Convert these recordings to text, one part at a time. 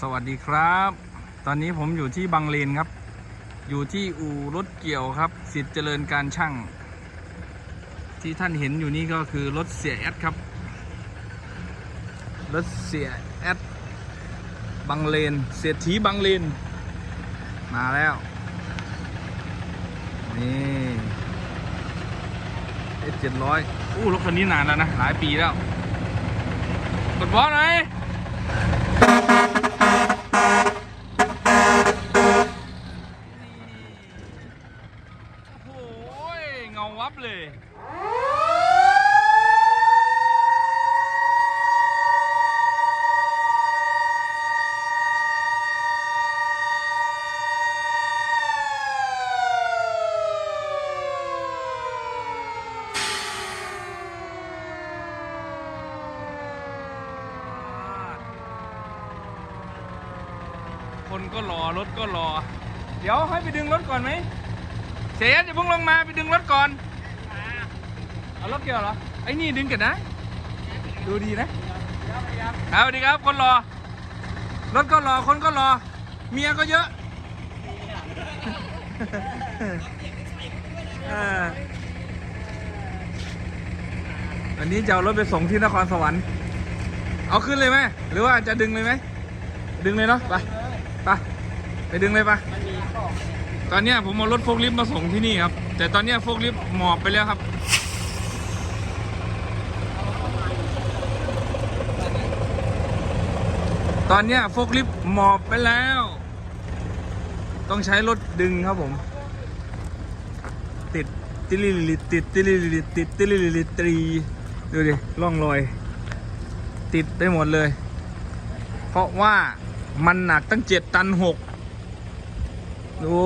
สวัสดีครับ ตอนนี้ผมอยู่ที่บางเลนครับ อยู่ที่อู่รถเกี่ยวครับ สิทธิ์เจริญการช่าง ที่ท่านเห็นอยู่นี่ก็คือรถเสียแอดครับ รถเสียแอดบางเลน เศรษฐีบางเลน มาแล้ว นี่เอเจ็ดร้อยอู้รถคันนี้นานแล้วนะ หลายปีแล้ว กดบอสหน่อยโอ้โห เลยคนก็รอรถก็รอ เดี๋ยวให้ไปดึงรถก่อนไหม เสียจะพิ่งลงมาไปดึงรถก่อน เอารถเกี่ยวเหรอ ไอ้นี่ดึงกันนะ ดูดีนะ ครับสวัสดีครับ คนรอ รถก็รอ คนก็รอ เมียก็เยอะอันนี้จะเอารถไปส่งที่นครสวรรค์ เอาขึ้นเลยไหม หรือว่าจะดึงเลยไหม ดึงเลยเนาะ ไป ไป ไปดึงเลยไปตอนนี้ผมเอารถโฟกลิฟต์มาส่งที่นี่ครับ แต่ตอนนี้โฟกลิฟต์หมอบไปแล้วครับ ตอนนี้โฟกลิฟหมอบไปแล้ว ต้องใช้รถดึงครับผม ติดติลิลิติดติลิลิติดติลิลิตรีดูดิร่องรอย ติดไปหมดเลย เพราะว่ามันหนักตั้งเจ็ดตันหกดู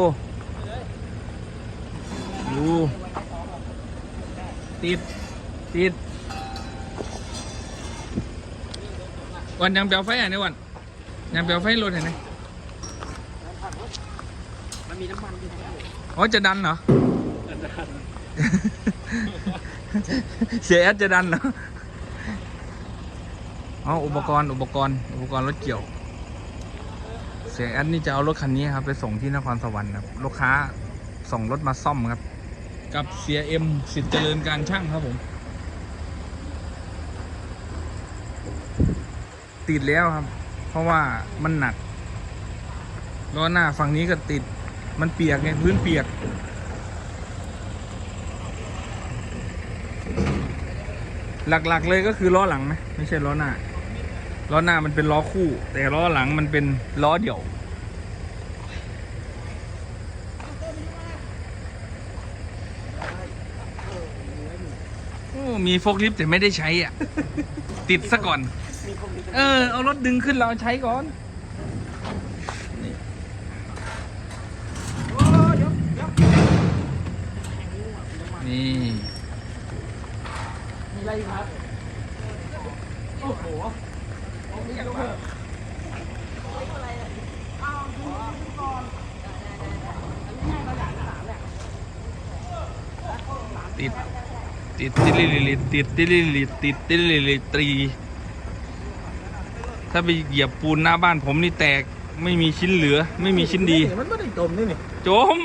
ดู ติด ติด วันยังเปลวไฟอะเนี่วัน ยังเปลวไฟรถเห็นไหมมันมีน้ำมันอยู่ในอ๋อจะดันเหรอ เสียแอดจะดันเหรออ๋ออุปกรณ์อุปกรณ์ อุปกรณ์รถเกี่ยว เสียแอดนี่จะเอารถคันนี้ครับ ไปส่งที่นครสวรรค์ครับ ลูกค้าส่งรถมาซ่อมครับ กับเสียเอ็มสิทธิ์เจริญการช่างครับผมติดแล้วครับ เพราะว่ามันหนักล้อหน้าฝั่งนี้ก็ติดมันเปียกไงพื้นเปียก หลักๆเลยก็คือล้อหลังไหมไม่ใช่ล้อหน้าล้อหน้ามันเป็นล้อคู่ แต่ล้อหลังมันเป็นล้อเดี่ยว มีโฟกลิฟต์แต่ไม่ได้ใช้อะ ติดซะก่อน มีคนมีเออ เอารถดึงขึ้นเราใช้ก่อนโอ้ยกยกนี่มีอะไรครับ โอ้โหโอ้ยยกเพิ่มติดติดติลิลิลิติดติลิลิติดติลิลิตรี ถ้าไปเหยียบปูนหน้าบ้านผมนี่แตกไม่มีชิ้นเหลือ ไม่มีชิ้นดี มันไม่ได้จมนี่นี่จม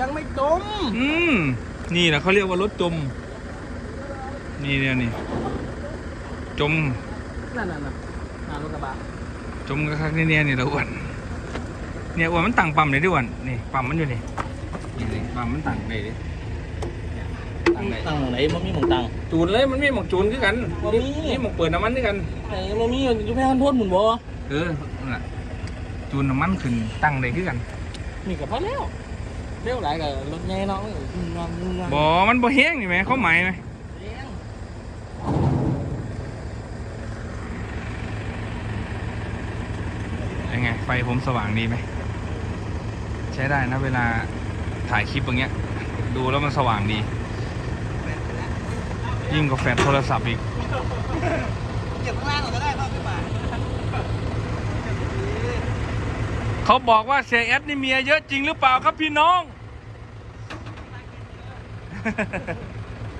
ยังไม่จม อืมนี่นะเขาเรียกว่ารถจม นี่เนี่ยนี่ จมนั่นน่ะน่ะหารถกระบะจมกระคักๆเนี่ยๆนี่ละอ้วนเนี่ยอ้วนมันตั้งปั๊มเลยดิอ้วนนี่ปั๊มมันอยู่นี่นี่นี่ปั๊มมันตั้งได้ดิ ตั้งได้ตั้งไหนมันมีหมองตังจูนเลยมันมีหมอกจูนคือกันบ่มีนี่หมอกเปิดน้ำมันคือกันไหนมันมีอยู่แค่พันทนหมุนบ่เออนั่นน่ะจูนน้ำมันขึ้นตั้งได้คือกันมีกับพอแล้วเร็วหลายกับรถใหญ่เนาะงานงานบ่มันบ่แห้งนี่ไหมเขาหมายไหมยังไงไฟผมสว่างดีไหมใช้ได้นะเวลาถ่ายคลิปอย่างเงี้ย ดูแล้วมันสว่างดี ยิ่งกว่าแฟลชโทรศัพท์อีกเก็บข้างล่างก่อนก็ได้ป่ะพี่ป่าเขาบอกว่าเสียแอดนี่เมียเยอะจริงหรือเปล่าครับพี่น้อง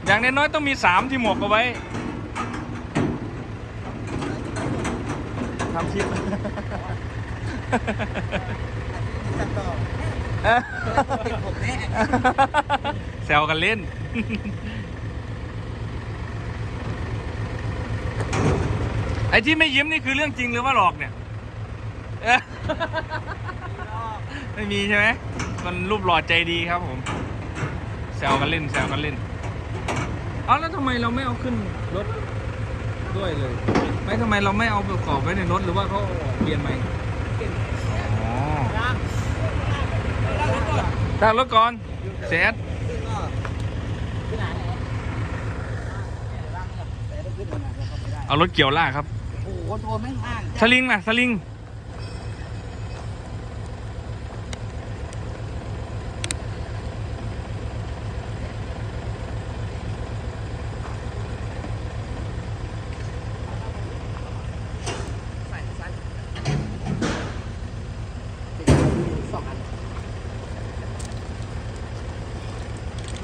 อย่างน้อยๆต้องมีสามที่หมวกเอาไว้ทำคลิปจัดต่อเออติดผมแน่แซวกันเล่น ไอ้ที่ไม่ยิ้มนี่คือเรื่องจริงหรือว่าหลอกเนี่ยเอ้อไม่มีใช่ไหมมันรูปหล่อใจดีครับผมแซวกันเล่นแซวกันเล่นเอาแล้วทำไมเราไม่เอาขึ้นรถด้วยเลย ไม่ทำไมเราไม่เอาประกอบไว้ในรถหรือว่าเขาเอาออกเปลี่ยนใหม่อ๋อตั้งรถก่อนเสร็จที่ไหนแต่ต้องขึ้นมาแล้วเขาไม่ได้เอารถเกี่ยวลากครับ โอ้โหโทรไม่ห่างสลิงนะสลิง ใส่สั้นสองอัน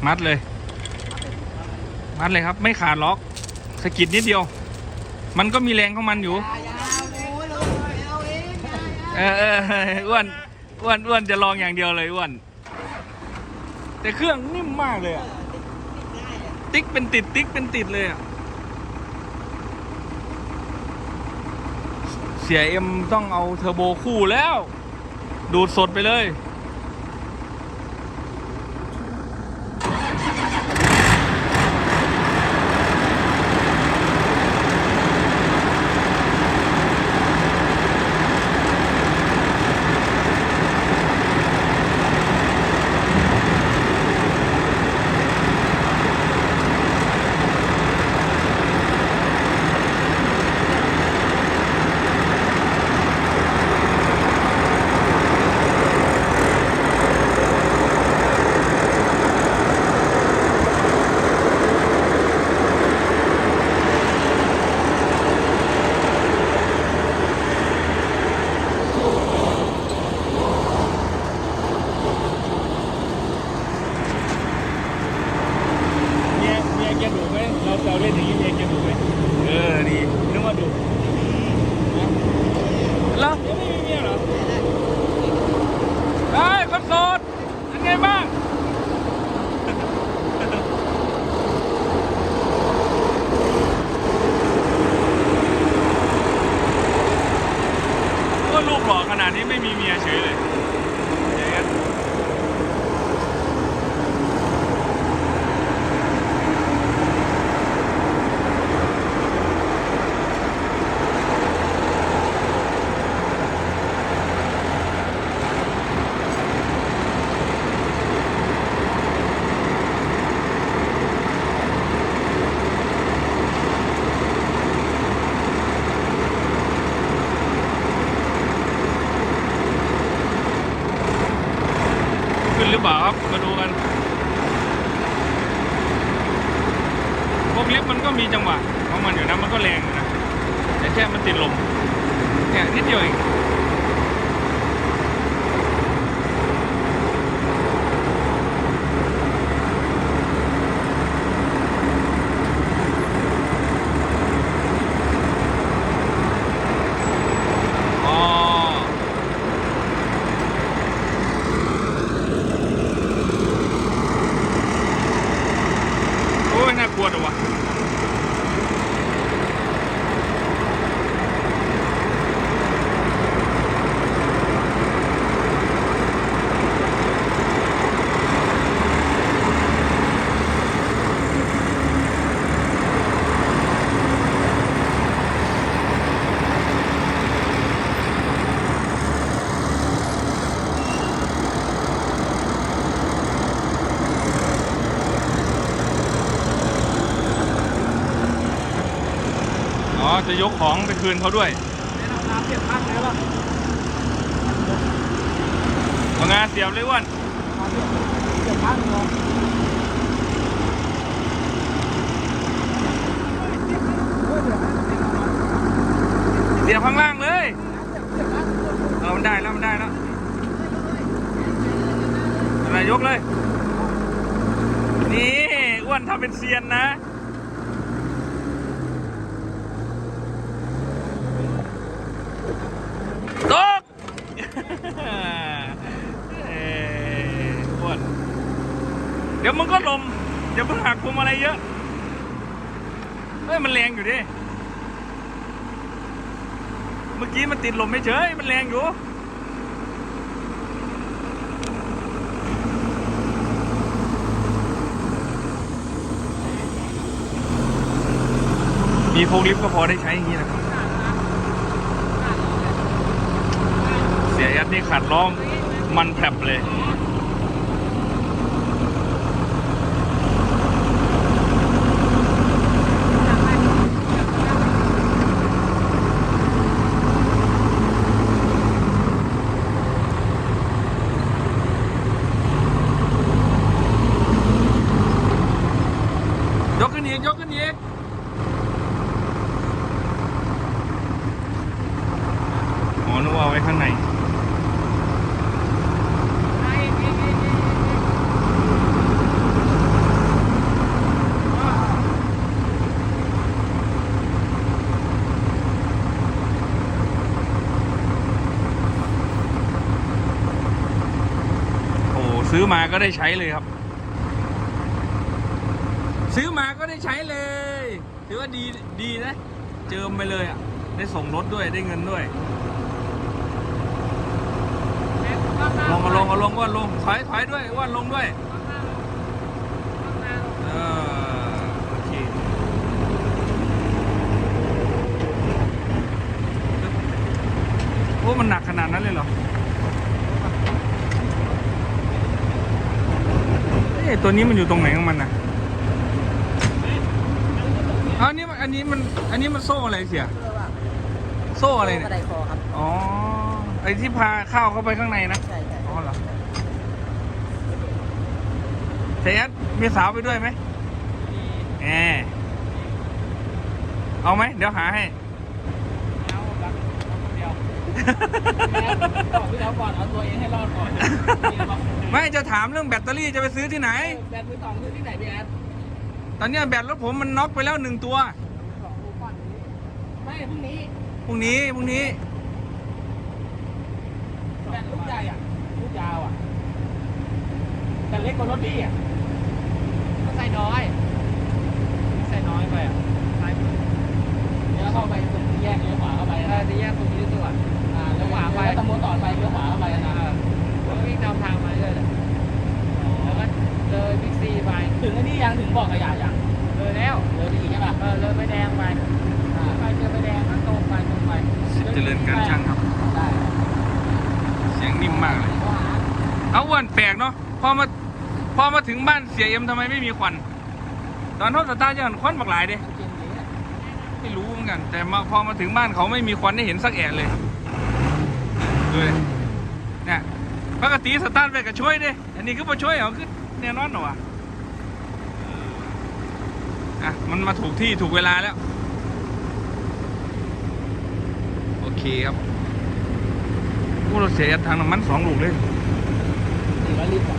มัดเลย มัดเลยครับ ไม่ขาดล็อกสะกิดนิดเดียว มันก็มีแรงของมันอยู่เออออเออเอออ้วนอ้วนอ้วนจะลองอย่างเดียวเลยอ้วน แต่เครื่องนิ่มมากเลยอะติ๊กเป็นติดติ๊กเป็นติดเลยอะเสียเอ็มต้องเอาเทอร์โบคู่แล้ว ดูดสดไปเลย มันก็มีจังหวะของมันอยู่นะมันก็แรงอยู่นะแต่แค่มันติดลมเนี่ยนิดเดียวเอง จะยกของไปคืนเขาด้วยเราน้ำเก็บพักเลยป่ะเอางานเสียบเลยอ้วนเก็บพักเนาะเสียบข้างล่างเลยเออมันได้แล้วมันได้แล้วอะไรยกเลย นี่อ้วนทำเป็นเซียนนะตก เดี๋ยว มอย่าเพิ่งหักพวงมาลัยเยอะเฮ้ยมันแรงอยู่ดิเมื่อกี้มันติดลมไม่เฉยมันแรงอยู่มีโฟล์คลิฟต์ก็พอได้ใช้อย่างนี้นะครับ เสียยัดนี่ขาดล้อมมันแผลบเลย ยกขึ้นอีกยกขึ้นอีกอ๋อ นึกว่าเอาไว้ข้างในโอ้ซื้อมาก็ได้ใช้เลยครับ ซื้อมาก็ได้ใช้เลยถือว่าดีดีนะ เจิมไปเลยอะ ได้ส่งรถด้วยได้เงินด้วย ลงมาลงมาลงอ้ว่าลงถอยถอยด้วยอ้ว่าลงด้วยเออโอเคโอ้มันหนักขนาดนั้นเลยเหรอเอ๊ะตัวนี้มันอยู่ตรงไหนของมันนะอ๋ออันนี้มันอันนี้มันอันนี้มันโซ่อะไรเสีย โซ่อะไรกเนี่ยระไดคอครับ อ๋อ ไอที่พาข้าวเข้าไปข้างในนะใช่ใช่อ๋อเหรอเทสมีสาวไปด้วยไหมแหมเอาไหม เดี๋ยวหาให้ เอาแบบเดียวบอกพี่แล้วก่อน เอาตัวเองให้รอดก่อนไม่จะถามเรื่องแบตเตอรี่จะไปซื้อที่ไหน แบตมือสองซื้อที่ไหนพี่แอดตอนเนี้ยแบตรถผมมันน็อกไปแล้วหนึ่งตัวสองรูก่อนไม่พรุ่งนี้ พรุ่งนี้ พรุ่งนี้ แบตลูกใหญ่อะลูกยาวอะแต่เล็กกว่ารถพี่อะก็ใส่น้อยใส่น้อยไปอะใส่เดี๋ยวเข้าไปตรงแยกเลี้ยวขวาเข้าไปเออที่แยกตรงนี้ดีกว่า อ่าเลี้ยวขวาไป แล้วตำรวจต่อไปเลี้ยวขวาเข้าไปนะแล้ววิ่งตามทางมาเรื่อยเลยแล้วก็เลยบิ๊กซีไปถึงไอ้นี่ยังถึงบอกขยะยังเลยแล้วเลยไปอีกใช่ป่ะเออเลยไปแดงไปไปเจอไปแดงก็ตรงไปตรงไป สิทธิ์เจริญการช่างครับได้เสียง นิ่มมากเลย เอาอ้วนแปลกเนาะพอมาพอมาถึงบ้านเสียเอ็มทำไมไม่มีควัน ตอนทอดสตาร์ทยังควันบักหลายเด้ไม่รู้เหมือนกัน แต่มาพอมาถึงบ้านเขาไม่มีควันได้เห็นสักแอะเลยดูเลยเนี่ยปกติสตาร์ทไปก็ช่วยเด้อันนี้ก็มาช่วยเหรอคือแน่นอนเหรอวะอะมันมาถูกที่ถูกเวลาแล้ว โอเคครับ พวกเราเสียทางน้ำมันสองลูกเลยสี่ร้อยลิตรอะ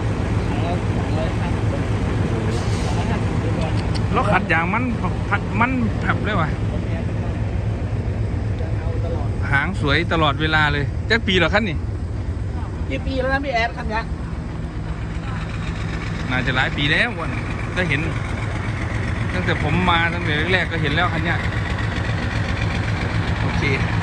แล้วสองร้อยห้าสิบสองร้อยห้าสิบเดือนแล้วขัดอย่างมันพัดมันแผบเลยว่ะโอเคจะเอาตลอดหางสวยตลอดเวลาเลยจักปีเหรอคันนี่กี่ปีแล้วนะพี่แอดคันเนี้ยน่าจะหลายปีแล้ววันก็เห็น ตั้งแต่ผมมาตั้งแต่แรกๆก็เห็นแล้วคันเนี้ยโอเคเอาไว้